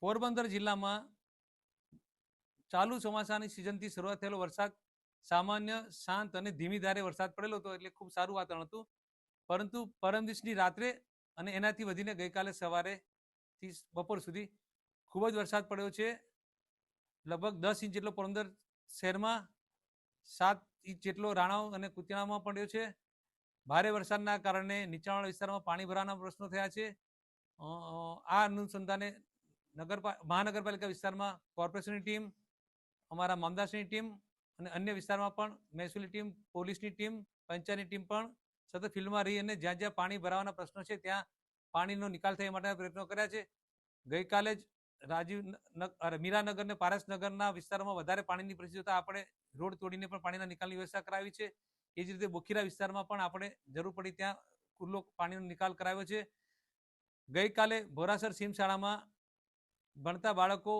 પોરબંદર જિલ્લામાં ચાલુ ચોમાસાની સિઝનથી શરૂઆત થયેલો વરસાદ સામાન્ય, શાંત અને ધીમી ધારે વરસાદ પડેલો હતો એટલે ખૂબ સારું વાતાવરણ હતું. પરંતુ પરમ દિવસની રાત્રે અને એનાથી વધીને ગઈકાલે સવારેથી બપોર સુધી ખૂબ જ વરસાદ પડ્યો છે. લગભગ દસ ઇંચ જેટલો પોરબંદર શહેરમાં, સાત ઇંચ જેટલો રાણાવ અને કુતિયાણામાં પડ્યો છે. ભારે વરસાદના કારણે નીચાણવાળા વિસ્તારમાં પાણી ભરાવાના પ્રશ્નો થયા છે. આ અનુસંધાને નગરપા મહાનગરપાલિકા વિસ્તારમાં કોર્પોરેશનની ટીમ, અમારા મામદાસની ટીમ અને અન્ય વિસ્તારમાં પણ મહેસૂલી ટીમ, પોલીસની ટીમ, પંચાયતની ટીમ પણ સતત ફિલ્ડમાં રહી અને જ્યાં જ્યાં પાણી ભરાવાના પ્રશ્નો છે, ત્યાં પાણીનો નિકાલ થાય માટેના પ્રયત્નો કર્યા છે. ગઈકાલે જ રાજીવ ન- ન- મીરાનગર અને પારસનગરના વિસ્તારમાં વધારે પાણીની પરિસ્થિતિ હતા આપણે રોડ તોડીને પણ પાણીના નિકાલની વ્યવસ્થા કરાવી છે. એ જ રીતે બોખીરા વિસ્તારમાં પણ આપણે જરૂર પડી ત્યાં ખુલ્લો પાણીનો નિકાલ કરાવ્યો છે. ગઈકાલે ભોરાસર સીમ શાળામાં ભણતા બાળકો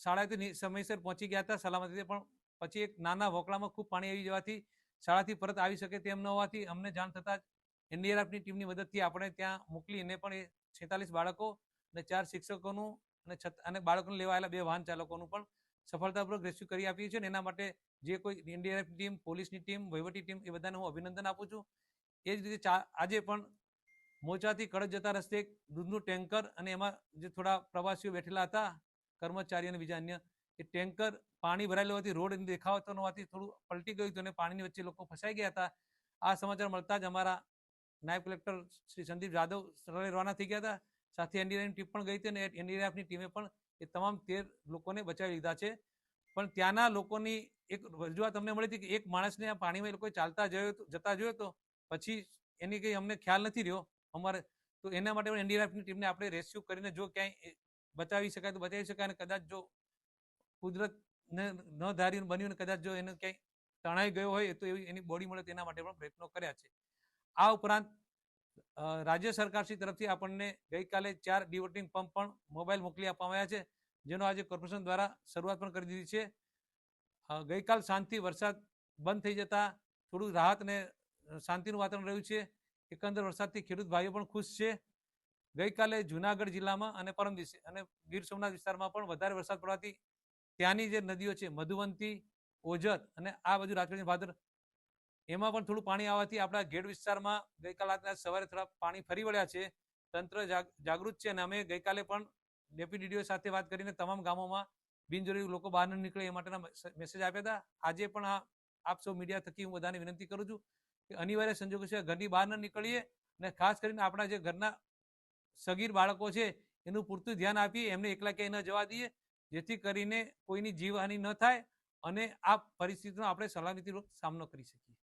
શાળાથી સમયસર પહોંચી ગયા હતા સલામતી પણ પછી એક નાના વોકળામાં ખૂબ પાણી આવી જવાથી શાળાથી પરત આવી શકે તેમ ન હોવાથી અમને જાણ થતાં જ એનડીઆરએફની ટીમની મદદથી આપણે ત્યાં મોકલીને પણ એ છેતાલીસ બાળકો અને ચાર શિક્ષકોનું અને છત, અને બાળકોને લેવા આવેલા બે વાહન ચાલકોનું પણ સફળતાપૂર્વક રેસ્ક્યુ કરી આપીએ છીએ અને એના માટે જે કોઈ એનડીઆરએફની ટીમ, પોલીસની ટીમ, વહીવટી ટીમ એ બધાને હું અભિનંદન આપું છું. એ જ રીતે આજે પણ મોચાથી કડક જતા રસ્તે એક દૂધનું ટેન્કર અને એમાં જે થોડા પ્રવાસીઓ બેઠેલા હતા, કર્મચારી અને બીજા અન્ય, એ ટેન્કર પાણી ભરાયેલું હોવાથી રોડ દેખાતો ન હોવાથી થોડું પલટી ગયું હતું અને પાણીની વચ્ચે લોકો ફસાઈ ગયા હતા. આ સમાચાર મળતા જ અમારા નાયબ કલેક્ટર શ્રી સંદીપ જાદવ સ્થળે રવાના થઈ ગયા હતા. સાથે એનડીઆરએફની ટીમ પણ ગઈ હતી અને એનડીઆરએફની ટીમે પણ એ તમામ તેર લોકોને બચાવી લીધા છે. પણ ત્યાંના લોકોની એક રજૂઆત અમને મળી હતી કે એક માણસને આ પાણીમાં એ લોકોએ ચાલતા જયો, જતા જોયો તો પછી એની કંઈ અમને ખ્યાલ નથી રહ્યો. અમારે તો એના માટે પણ એનડીઆરએફની ટીમને આપણે રેસ્ક્યુ કરીને જો ક્યાંય બચાવી શકાય તો બચાવી શકાય અને કદાચ જો કુદરત ને ન ધાર્યું બન્યું કદાચ જો એને ક્યાંય તણાઈ ગયો હોય તો એવી એની બોડી મળે તેના માટે પણ પ્રયત્નો કર્યા છે. આ ઉપરાંત રાજ્ય સરકારશ્રી તરફથી આપણને ગઈકાલે ચાર ડિવોટિંગ પંપ પણ મોબાઈલ મોકલી આપવામાં આવ્યા છે, જેનો આજે કોર્પોરેશન દ્વારા શરૂઆત પણ કરી દીધી છે. ગઈકાલ સાંજથી વરસાદ બંધ થઈ જતા થોડું રાહત અને શાંતિનું વાતાવરણ રહ્યું છે. એકંદર વરસાદથી ખેડૂત ભાઈઓ પણ ખુશ છે. ગઈકાલે જુનાગઢ જિલ્લામાં અને પરમ દિવસે અને ગીર સોમનાથ વિસ્તારમાં પણ વધારે વરસાદ પડવાથી ત્યાંની જે નદીઓ છે, મધુવંતી, ઓજત અને આ બાજુ રાજકોટની ભાદર, એમાં પણ થોડું પાણી આવવાથી આપણા ગેડ વિસ્તારમાં ગઈકાલ રાતના સવારે થોડા પાણી ફરી વળ્યા છે. તંત્ર જાગૃત છે અને અમે ગઈકાલે પણ ડેપ્યુટી સાથે વાત કરીને તમામ ગામોમાં બિનજરૂરી લોકો બહાર ન નીકળે એ માટેના મેસેજ આપ્યા હતા. આજે પણ આપ સૌ મીડિયા થકી હું બધાને વિનંતી કરું છું. અનિવાર્ય સંજોગો છે, ઘરની બહાર ન નીકળીએ અને ખાસ કરીને આપણા જે ઘરના સગીર બાળકો છે, એનું પૂરતું ધ્યાન આપીએ, એમને એકલા ક્યાંય ન જવા દઈએ, જેથી કરીને કોઈની જીવહાનિ ન થાય અને આ પરિસ્થિતિનો આપણે સલામતીપૂર્વક સામનો કરી શકીએ.